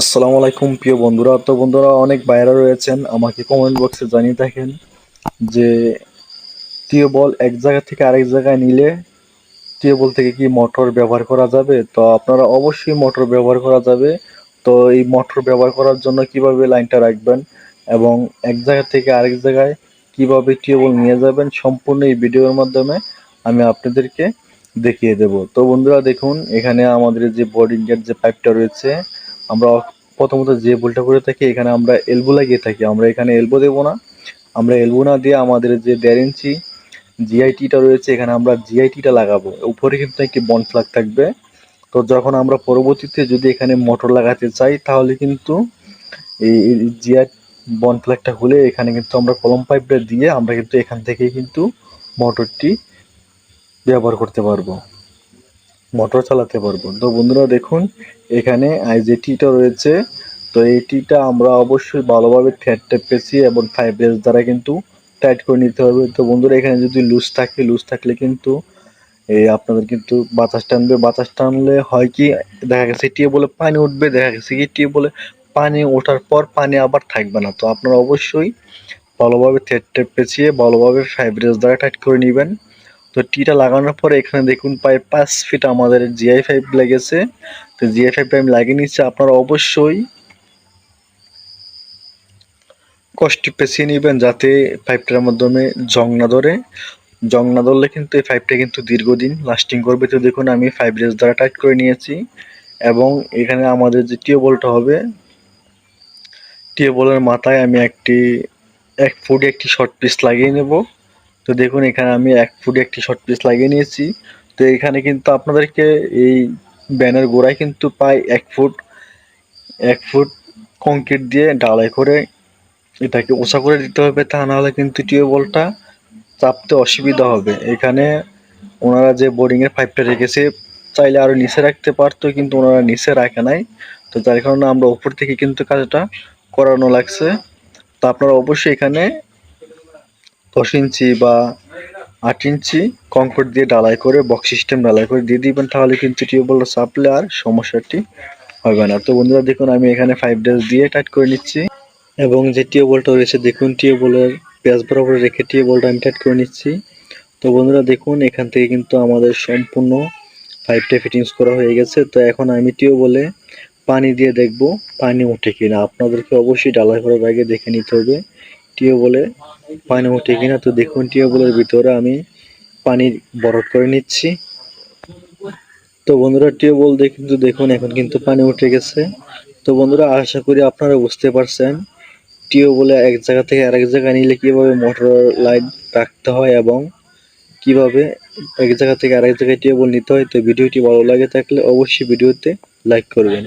আসসালামু আলাইকুম, প্রিয় বন্ধুরা। তো বন্ধুরা, অনেক বাইরা রয়েছেন, আমাকে কমেন্ট বক্সে জানিয়ে থাকেন যে টিউবওয়েল এক জায়গা থেকে আরেক জায়গায় নিলে টিউবওয়েল থেকে কি মোটর ব্যবহার করা যাবে? তো আপনারা অবশ্যই মোটর ব্যবহার করা যাবে। তো এই মোটর ব্যবহার করার জন্য কীভাবে লাইনটা রাখবেন এবং এক জায়গা থেকে আরেক জায়গায় কীভাবে টিউবওয়েল নিয়ে যাবেন সম্পূর্ণ এই ভিডিওর মাধ্যমে আমি আপনাদেরকে দেখিয়ে দেব। তো বন্ধুরা, দেখুন, এখানে আমাদের যে বোর্ডিংয়ের যে পাইপটা রয়েছে আমরা প্রথমত যে ভুলটা করে থাকি, এখানে আমরা এলবো লাগিয়ে থাকি। আমরা এখানে এলবো দেবো না। আমরা এলবো না দিয়ে আমাদের যে দেড় ইঞ্চি জিআইটিটা রয়েছে, এখানে আমরা জিআইটিটা লাগাবো। উপরে কিন্তু একটি বন ফ্ল্যাগ থাকবে। তো যখন আমরা পরবর্তীতে যদি এখানে মোটর লাগাতে চাই, তাহলে কিন্তু এই জিআই বন ফ্ল্যাগটা খুলে এখানে কিন্তু আমরা কলম পাইপটা দিয়ে আমরা কিন্তু এখান থেকেই কিন্তু মোটরটি ব্যবহার করতে পারব। মোটর চালাতে পারব। তো বন্ধুরা দেখুন, এখানে আইজেটিটা রয়েছে। তো এই টিটা আমরা অবশ্যই ভালোভাবে থ্রেড টেপ পেঁচিয়ে এবং ফাইভ রেস দ্বারা কিন্তু টাইট করে নিতে হবে। তো বন্ধুরা, এখানে যদি লুজ থাকে লুজ থাকলে কিন্তু এই আপনাদের কিন্তু বাতাস টানবে। বাতাস টানলে হয় কি, দেখা গেছে টিয়ে বলে পানি উঠবে, দেখা গেছে কি বলে পানি ওঠার পর পানি আবার থাকবে না। তো আপনারা অবশ্যই ভালোভাবে থ্রেড টেপ পেঁচিয়ে ভালোভাবে ফাইভ রেস দ্বারা টাইট করে নেবেন। তো টিটা লাগানোর পরে এখানে দেখুন প্রায় পাঁচ ফিট আমাদের জিআই ফাইভ লেগেছে। তো জিআই ফাইভটা আমি লাগিয়ে নিচ্ছি। আপনারা অবশ্যই কষ্ট পেঁচিয়ে নেবেন যাতে পাইপটার মাধ্যমে জং না ধরে। জং না ধরলে কিন্তু এই পাইপটা কিন্তু দীর্ঘদিন লাস্টিং করবে। তো দেখুন আমি ফাইভ রেস দ্বারা টাইট করে নিয়েছি। এবং এখানে আমাদের যে টিউবওয়েলটা হবে টিউবওয়েলের মাথায় আমি একটি, এক ফুট একটি শর্ট পিস লাগিয়ে নেব। তো দেখুন, এখানে আমি এক ফুট একটি শর্ট পিস লাগিয়ে নিয়েছি। তো এখানে কিন্তু আপনাদেরকে এই ব্যানের গোড়ায় কিন্তু প্রায় এক ফুট এক ফুট কংক্রিট দিয়ে ডালাই করে এটাকে উঁচা করে দিতে হবে। তা নাহলে কিন্তু টিউবওয়েলটা চাপতে অসুবিধা হবে। এখানে ওনারা যে বোর্ডিংয়ের পাইপটা রেখেছে, চাইলে আরও নিচে রাখতে পারতো, কিন্তু ওনারা নিচে রাখে নাই। তো যার কারণে আমরা উপর থেকে কিন্তু কাজটা করানো লাগছে। তো আপনারা অবশ্যই এখানে দশ ইঞ্চি বা আট ইঞ্চি কংক্রিট দিয়ে ডালাই করে বক্স সিস্টেম ডালাই করে দিয়ে দিবেন। তাহলে কিন্তু টিউবওয়েলটা চাপলে আর সমস্যাটি হবে না। তো বন্ধুরা, দেখুন, আমি এখানে ফাইভ ডেজ দিয়ে টাইট করে নিচ্ছি। এবং যে টিউবওয়েলটা রয়েছে, দেখুন, টিউবওয়েলের পেঁয়াজ বরাবর রেখে টিউবওয়েলটা আমি টাইট করে নিচ্ছি। তো বন্ধুরা, দেখুন, এখান থেকে কিন্তু আমাদের সম্পূর্ণ পাইপটা ফিটিংস করা হয়ে গেছে। তো এখন আমি টিউবওয়েলে পানি দিয়ে দেখব পানি উঠে কিনা। আপনাদেরকে অবশ্যই ডালাই করার আগে দেখে নিতে হবে। টিউবওয়েলে পানি উঠে কিনা তো দেখুন টিউবওয়েলের ভিতরে আমি পানি বরফ করে নিচ্ছি। তো বন্ধুরা টিউবওয়েল দিয়ে কিন্তু দেখুন, এখন কিন্তু পানি উঠে গেছে। তো বন্ধুরা, আশা করি আপনারা বুঝতে পারছেন টিউবওয়েলে এক জায়গা থেকে আরেক জায়গায় নিলে কীভাবে মোটর লাইন রাখতে হয় এবং কীভাবে এক জায়গা থেকে আরেক জায়গায় টিউবওয়েল নিতে হয়। তো ভিডিওটি ভালো লাগে থাকলে অবশ্যই ভিডিওতে লাইক করবেন।